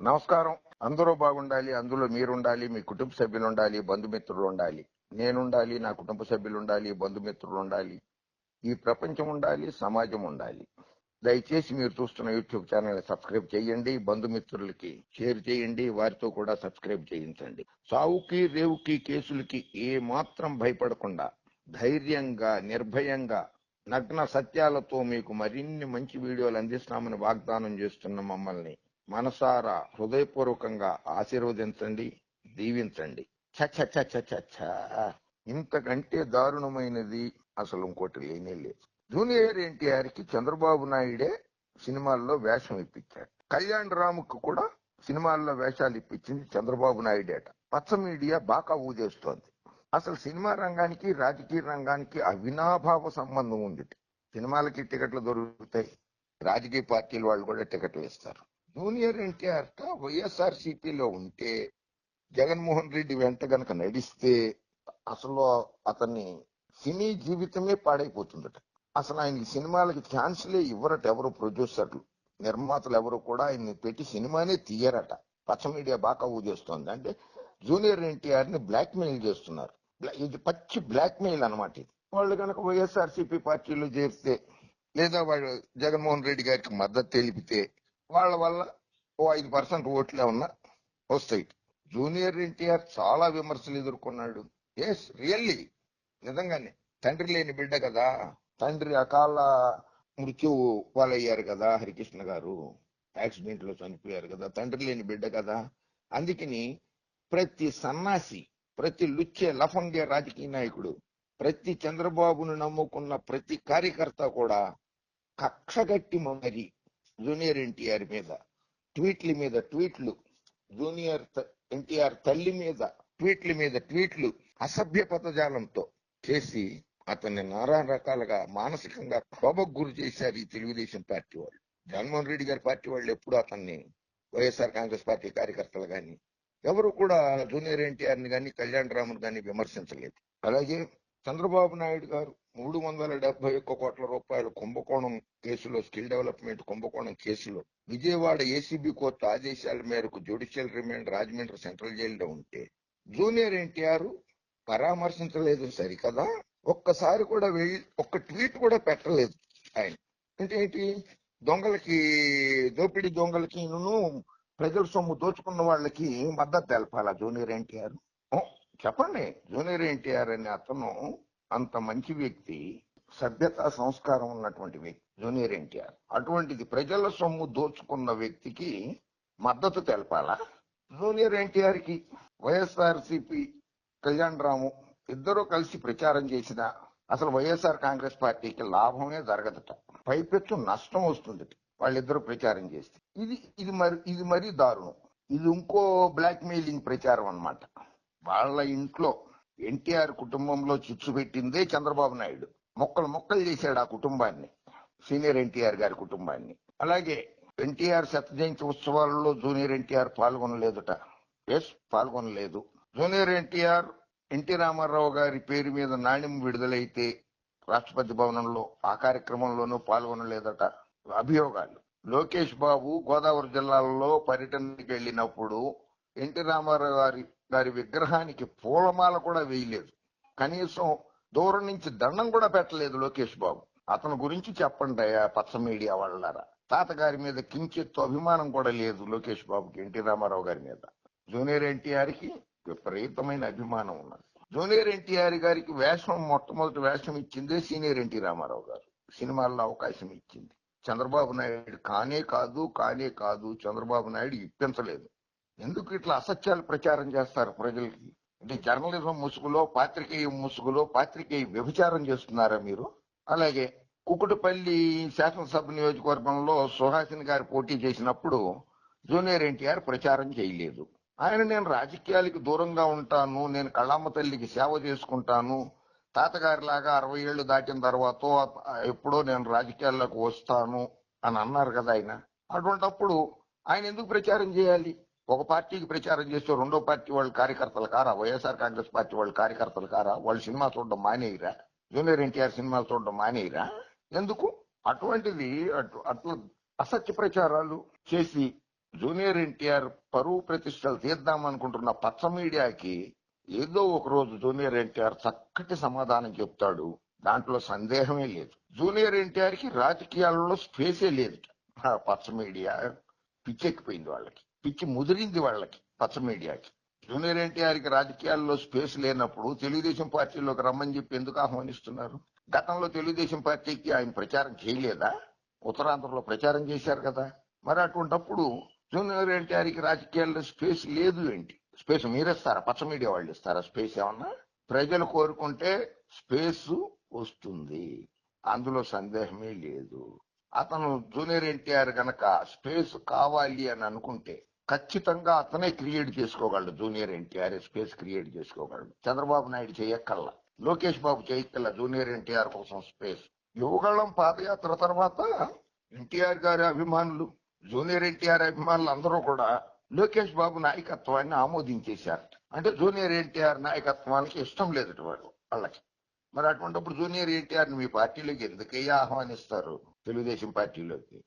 నమస్కారం. అందరూ బాగుండాలి అందులో మీరుండాలి మీ కుటుంబ సభ్యులు ఉండాలి బంధుమిత్రులు ఉండాలి నేనుండాలి నా కుటుంబ సభ్యులు ఉండాలి బంధుమిత్రులు ఉండాలి ఈ ప్రపంచం ఉండాలి సమాజం ఉండాలి. దయచేసి మీరు చూస్తున్న యూట్యూబ్ ఛానల్ సబ్స్క్రైబ్ చేయండి బంధుమిత్రులకి షేర్ చేయండి వారితో కూడా సబ్స్క్రైబ్ చేయించండి. సావుకి రేవుకి కేసులకి ఏ మాత్రం భయపడకుండా ధైర్యంగా నిర్భయంగా నగ్న సత్యాలతో మీకు మరిన్ని మంచి వీడియోలు అందిస్తామని వాగ్దానం చేస్తున్న మమ్మల్ని మనసారా హృదయపూర్వకంగా ఆశీర్వదించండి దీవించండి. చ ఇంతకంటే దారుణమైనది అసలు ఇంకోటి లేనే లేదు. జూనియర్ ఎన్టీఆర్కి చంద్రబాబు నాయుడే సినిమాల్లో వేషం ఇప్పించాడు. కళ్యాణ్ రాముకు కూడా సినిమాల్లో వేషాలు ఇప్పించింది చంద్రబాబు నాయుడేట పచ్చ మీడియా బాగా ఊదేస్తోంది. అసలు సినిమా రంగానికి రాజకీయ రంగానికి అవినాభావ సంబంధం ఉంది సినిమాలకి టికెట్లు దొరుకుతాయి. రాజకీయ పార్టీల వాళ్ళు కూడా టికెట్లు ఇస్తారు. జూనియర్ ఎన్టీఆర్ వైఎస్ఆర్ సిపిలో ఉంటే జగన్మోహన్ రెడ్డి వెంట గనక నడిస్తే అసలు అతన్ని సినీ జీవితమే పాడైపోతుందట. అసలు ఆయనకి సినిమాలకి ఛాన్స్లే ఇవ్వరట ఎవరు ప్రొడ్యూసర్లు. నిర్మాతలు ఎవరు కూడా ఆయన్ని పెట్టి సినిమానే తీయరట. పచ్చ మీడియా బాగా ఊజేస్తోంది అంటే జూనియర్ ఎన్టీఆర్ని బ్లాక్ మెయిల్ చేస్తున్నారు ఇది పచ్చి బ్లాక్ మెయిల్ అనమాట ఇది. వాళ్ళు కనుక వైఎస్ఆర్ సిపి పార్టీలో చేరితే లేదా వాళ్ళు జగన్మోహన్ రెడ్డి గారికి మద్దతు తెలిపితే వాళ్ళ వల్ల ఓ ఐదు పర్సెంట్ ఓట్లు ఏమన్నా వస్తాయి. జూనియర్ ఎన్టీఆర్ చాలా విమర్శలు ఎదుర్కొన్నాడు. ఎస్ రియల్లీ నిజంగానే. తండ్రి లేని బిడ్డ కదా. తండ్రి అకాల మృత్యువు పాలయ్యారు కదా హరికృష్ణ గారు. యాక్సిడెంట్లో చనిపోయారు కదా. తండ్రి లేని బిడ్డ కదా. అందుకని ప్రతి సన్నాసి ప్రతి లుచ్చే లఫంగే రాజకీయ నాయకుడు ప్రతి చంద్రబాబును నమ్ముకున్న ప్రతి కార్యకర్త కూడా కక్షగట్టి మరి జూనియర్ ఎన్టీఆర్ మీద ట్వీట్ల మీద ట్వీట్లు జూనియర్ ఎన్టీఆర్ తల్లి మీద ట్వీట్ల మీద ట్వీట్లు అసభ్య పదజాలంతో చేసి అతన్ని నానా రకాలుగా మానసికంగా కోపకు గురి చేశారు ఈ తెలుగుదేశం పార్టీ వాళ్ళు. జగన్మోహన్ రెడ్డి గారి పార్టీ వాళ్ళు ఎప్పుడు అతన్ని వైఎస్ఆర్ కాంగ్రెస్ పార్టీ కార్యకర్తలు కానీ ఎవరు కూడా జూనియర్ ఎన్టీఆర్ని కానీ కళ్యాణ్ రాముని కానీ విమర్శించలేదు. అలాగే చంద్రబాబు నాయుడు గారు మూడు వందల డెబ్బై ఒక్క కోట్ల రూపాయల కుంభకోణం కేసులో స్కిల్ డెవలప్మెంట్ కుంభకోణం కేసులో విజయవాడ ఏసీబీ కోర్టు ఆదేశాల మేరకు జ్యుడిషియల్ రిమాండ్ రాజమండ్రి సెంట్రల్ జైల్లో ఉంటే జూనియర్ ఎన్టీఆర్ పరామర్శించలేదు సరికదా? ఒక్కసారి కూడా వెళ్ళి ఒక్క ట్వీట్ కూడా పెట్టలేదు ఆయన. అంటే ఏంటి? దొంగలకి దోపిడీ దొంగలకి ప్రజల సొమ్ము దోచుకున్న వాళ్ళకి మద్దతు తెలపాలా జూనియర్ ఎన్టీఆర్? చెప్పండి. జూనియర్ ఎన్టీఆర్ అనే అతను అంత మంచి వ్యక్తి సభ్యత సంస్కారం ఉన్నటువంటి వ్యక్తి జూనియర్ ఎన్టీఆర్. అటువంటిది ప్రజల సొమ్ము దోచుకున్న వ్యక్తికి మద్దతు తెలపాలా? జూనియర్ ఎన్టీఆర్కి వైఎస్ఆర్ సిపి కళ్యాణ్ రాము ఇద్దరూ కలిసి ప్రచారం చేసిన అసలు వైఎస్ఆర్ కాంగ్రెస్ పార్టీకి లాభమే జరగదట. పైపెచ్చు నష్టం వస్తుంది వాళ్ళిద్దరూ ప్రచారం చేస్తే. ఇది ఇది మరి ఇది మరీ దారుణం. ఇది ఇంకో బ్లాక్ మెయిలింగ్ ప్రచారం అన్నమాట. వాళ్ళ ఇంట్లో ఎన్టీఆర్ కుటుంబంలో చిచ్చు పెట్టిందే చంద్రబాబు నాయుడు. మొక్కలు మొక్కలు చేశాడు ఆ కుటుంబాన్ని సీనియర్ ఎన్టీఆర్ గారి కుటుంబాన్ని. అలాగే ఎన్టీఆర్ శత జయంతి ఉత్సవాలలో జూనియర్ ఎన్టీఆర్ పాల్గొనలేదుట. ఎస్ పాల్గొనలేదు. జూనియర్ ఎన్టీఆర్ ఎన్టీ రామారావు గారి పేరు మీద నాణ్యం విడుదలైతే రాష్ట్రపతి భవనంలో ఆ కార్యక్రమంలోనూ పాల్గొనలేదట. అభియోగాలు. లోకేష్ బాబు గోదావరి జిల్లాలో పర్యటనకి వెళ్ళినప్పుడు ఎన్టీ రామారావు గారి వారి విగ్రహానికి పూలమాల కూడా వేయలేదు. కనీసం దూరం నుంచి దండం కూడా పెట్టలేదు లోకేష్ బాబు. అతని గురించి చెప్పండి పచ్చ మీడియా వాళ్ళారా తాతగారి మీద కించెత్తు అభిమానం కూడా లేదు లోకేష్ బాబుకి ఎన్టీ రామారావు గారి మీద. జూనియర్ ఎన్టీఆర్కి విపరీతమైన అభిమానం ఉన్నది. జూనియర్ ఎన్టీఆర్ గారికి వేషం మొట్టమొదటి వేషం ఇచ్చిందే సీనియర్ ఎన్టీ రామారావు గారు. సినిమాల్లో అవకాశం ఇచ్చింది. చంద్రబాబు నాయుడు కానే కాదు కానే కాదు చంద్రబాబు నాయుడు ఇప్పించలేదు. ఎందుకు ఇట్లా అసత్యాలు ప్రచారం చేస్తారు ప్రజలకి? అంటే జర్నలిజం ముసుగులో పాత్రికేయ ముసుగులో పాత్రికేయ వ్యభిచారం చేస్తున్నారా మీరు? అలాగే కుకుటపల్లి శాసనసభ నియోజకవర్గంలో సుహాసిని గారు పోటీ చేసినప్పుడు జూనియర్ ఎన్టీఆర్ ప్రచారం చేయలేదు. ఆయన నేను రాజకీయాలకు దూరంగా ఉంటాను నేను కళ్ళమ్మ తల్లికి సేవ చేసుకుంటాను. తాతగారిలాగా అరవై ఏళ్ళు దాటిన తర్వాత ఎప్పుడో నేను రాజకీయాల్లోకి వస్తాను అని అన్నారు కదా ఆయన. అటువంటప్పుడు ఆయన ఎందుకు ప్రచారం చేయాలి? ఒక పార్టీకి ప్రచారం చేస్తే రెండో పార్టీ వాళ్ళ కార్యకర్తలు కారా? వైఎస్ఆర్ కాంగ్రెస్ పార్టీ వాళ్ళ కార్యకర్తలు కారా? వాళ్ళు సినిమా చూడడం మానేయరా? జూనియర్ ఎన్టీఆర్ సినిమాలు చూడడం మానేయరా? ఎందుకు? అటువంటిది అటు అట్లా అసత్య ప్రచారాలు చేసి జూనియర్ ఎన్టీఆర్ పరువు ప్రతిష్టలు తీద్దాం అనుకుంటున్న పచ్చ మీడియాకి ఏదో ఒక రోజు జూనియర్ ఎన్టీఆర్ చక్కటి సమాధానం చెప్తాడు. దాంట్లో సందేహమే లేదు. జూనియర్ ఎన్టీఆర్కి రాజకీయాలలో స్పేసే లేదు పచ్చ మీడియా పిచ్చెక్కిపోయింది వాళ్ళకి. పిచ్చి ముదిరింది వాళ్ళకి పచ్చ మీడియాకి. జూనియర్ ఎన్టీఆర్కి రాజకీయాల్లో స్పేస్ లేనప్పుడు తెలుగుదేశం పార్టీలోకి రమ్మని చెప్పి ఎందుకు ఆహ్వానిస్తున్నారు? గతంలో తెలుగుదేశం పార్టీకి ఆయన ప్రచారం చేయలేదా? ఉత్తరాంధ్రలో ప్రచారం చేశారు కదా. మరి అటువంటప్పుడు జూనియర్ ఎన్టీఆర్కి రాజకీయాల్లో స్పేస్ లేదు ఏంటి? స్పేస్ మీరేస్తారా? పచ్చ మీడియా వాళ్ళు ఇస్తారా స్పేస్ ఏమన్నా? ప్రజలు కోరుకుంటే స్పేస్ వస్తుంది. అందులో సందేహమే లేదు. అతను జూనియర్ ఎన్టీఆర్ గనక స్పేస్ కావాలి అని అనుకుంటే ఖచ్చితంగా అతనే క్రియేట్ చేసుకోగలడు. జూనియర్ ఎన్టీఆర్ స్పేస్ క్రియేట్ చేసుకోగలడు. చంద్రబాబు నాయుడు చేయక్కల్లా లోకేష్ బాబు చేయక్కల్లా జూనియర్ ఎన్టీఆర్ కోసం స్పేస్. యువగళం పాదయాత్ర తర్వాత ఎన్టీఆర్ గారి అభిమానులు జూనియర్ ఎన్టీఆర్ అభిమానులు అందరూ కూడా లోకేష్ బాబు నాయకత్వాన్ని ఆమోదించేశారు. అంటే జూనియర్ ఎన్టీఆర్ నాయకత్వానికి ఇష్టం లేదు వాళ్ళు వాళ్ళకి. మరి అటువంటిప్పుడు జూనియర్ ఎన్టీఆర్ మీ పార్టీలోకి ఎందుకయ్యా ఆహ్వానిస్తారు? తెలుగుదేశం పార్టీలోకి.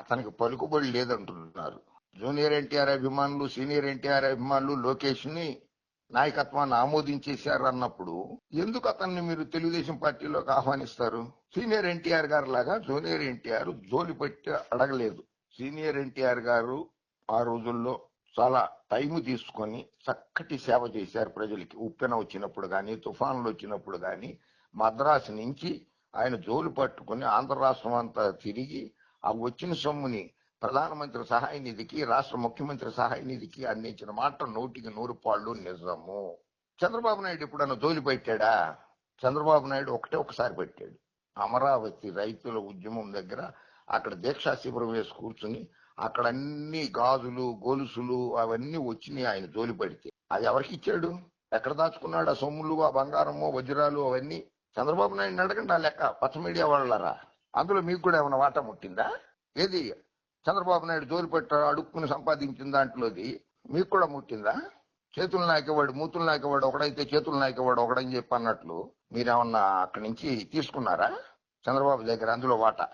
అతనికి పలుకుబడి లేదంటున్నారు. జూనియర్ ఎన్టీఆర్ అభిమానులు సీనియర్ ఎన్టీఆర్ అభిమానులు లోకేష్ని నాయకత్వాన్ని ఆమోదించేశారు అన్నప్పుడు ఎందుకు అతన్ని మీరు తెలుగుదేశం పార్టీలోకి ఆహ్వానిస్తారు? సీనియర్ ఎన్టీఆర్ గారు లాగా జూనియర్ ఎన్టీఆర్ జోలి పట్టి అడగలేదు. సీనియర్ ఎన్టీఆర్ గారు ఆ రోజుల్లో చాలా టైం తీసుకొని చక్కటి సేవ చేశారు ప్రజలకి. ఉప్పెన వచ్చినప్పుడు కానీ తుఫాన్లు వచ్చినప్పుడు కానీ మద్రాసు నుంచి ఆయన జోలు పట్టుకుని ఆంధ్ర రాష్ట్రం అంతా తిరిగి ఆ వచ్చిన సొమ్ముని ప్రధానమంత్రి సహాయ నిధికి రాష్ట్ర ముఖ్యమంత్రి సహాయ నిధికి అందించిన మాట నూటికి నూరు పాళ్ళు నిజము. చంద్రబాబు నాయుడు ఎప్పుడన్నా జోలి పెట్టాడా? చంద్రబాబు నాయుడు ఒకటే ఒకసారి పెట్టాడు. అమరావతి రైతుల ఉద్యమం దగ్గర అక్కడ దీక్షా శిబిరం వేసి కూర్చుని అక్కడ అన్ని గాజులు గొలుసులు అవన్నీ వచ్చినాయి ఆయన జోలి పడితే. అది ఎవరికి ఇచ్చాడు? ఎక్కడ దాచుకున్నాడు ఆ సొమ్ములు ఆ బంగారము వజ్రాలు అవన్నీ? చంద్రబాబు నాయుడు అడగండి ఆ లెక్క పచ్చ మీడియా వాళ్ళరా అందులో మీకు కూడా ఏమైనా వాటా ముట్టిందా? ఏది? చంద్రబాబు నాయుడు జోలు పెట్టారు అడుక్కుని సంపాదించిన దాంట్లోది మీకు కూడా ముట్టిందా? చేతులు నాకేవాడు మూతులు నాకేవాడు ఒకడైతే చేతులు నాకేవాడు ఒకడని చెప్పి అన్నట్లు మీరేమన్నా అక్కడి నుంచి తీసుకున్నారా? చంద్రబాబు దగ్గర అందులో వాటా.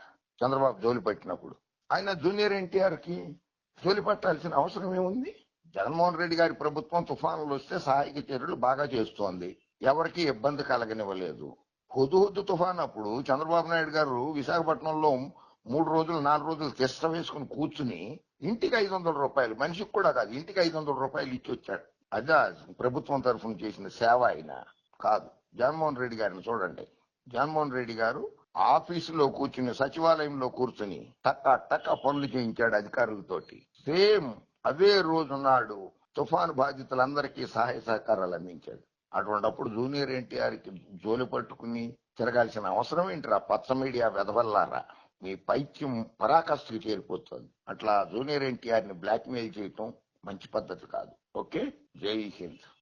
చంద్రబాబు జోలి పెట్టినప్పుడు. ఆయన జూనియర్ ఎన్టీఆర్కి జోలి పట్టాల్సిన అవసరం ఏముంది? జగన్మోహన్ రెడ్డి గారి ప్రభుత్వం తుఫానులు వస్తే సహాయక చర్యలు బాగా చేస్తోంది. ఎవరికి ఇబ్బంది కలగనివ్వలేదు. హుదు హుద్దు తుఫాన్ అప్పుడు చంద్రబాబు నాయుడు గారు విశాఖపట్నంలో మూడు రోజులు నాలుగు రోజులు తిష్ట వేసుకుని కూర్చుని ఇంటికి ఐదు వందల రూపాయలు మనిషికి కూడా కాదు ఇంటికి ఐదు వందల రూపాయలు ఇచ్చి వచ్చాడు. అదే ప్రభుత్వం తరఫున చేసిన సేవ ఆయన కాదు. జగన్మోహన్ రెడ్డి గారిని చూడండి. జగన్మోహన్ రెడ్డి గారు ఆఫీసులో కూర్చుని సచివాలయంలో కూర్చుని టక్క టక్క పనులు చేయించాడు అధికారులతోటి. సేమ్ అదే రోజు నాడు తుఫాను బాధితులందరికీ సహాయ సహకారాలు అందించాడు. అటువంటిప్పుడు జూనియర్ ఎన్టీఆర్కి జోలి పట్టుకుని తిరగాల్సిన అవసరం ఏంటి రా పచ్చ మీడియా వెదవల్లారా మీ పైత్యం పరాకాష్ఠకి చేరిపోతుంది. అట్లా జూనియర్ ఎన్టీఆర్ని బ్లాక్ మెయిల్ చేయటం మంచి పద్ధతి కాదు. ఓకే? జై హింద్.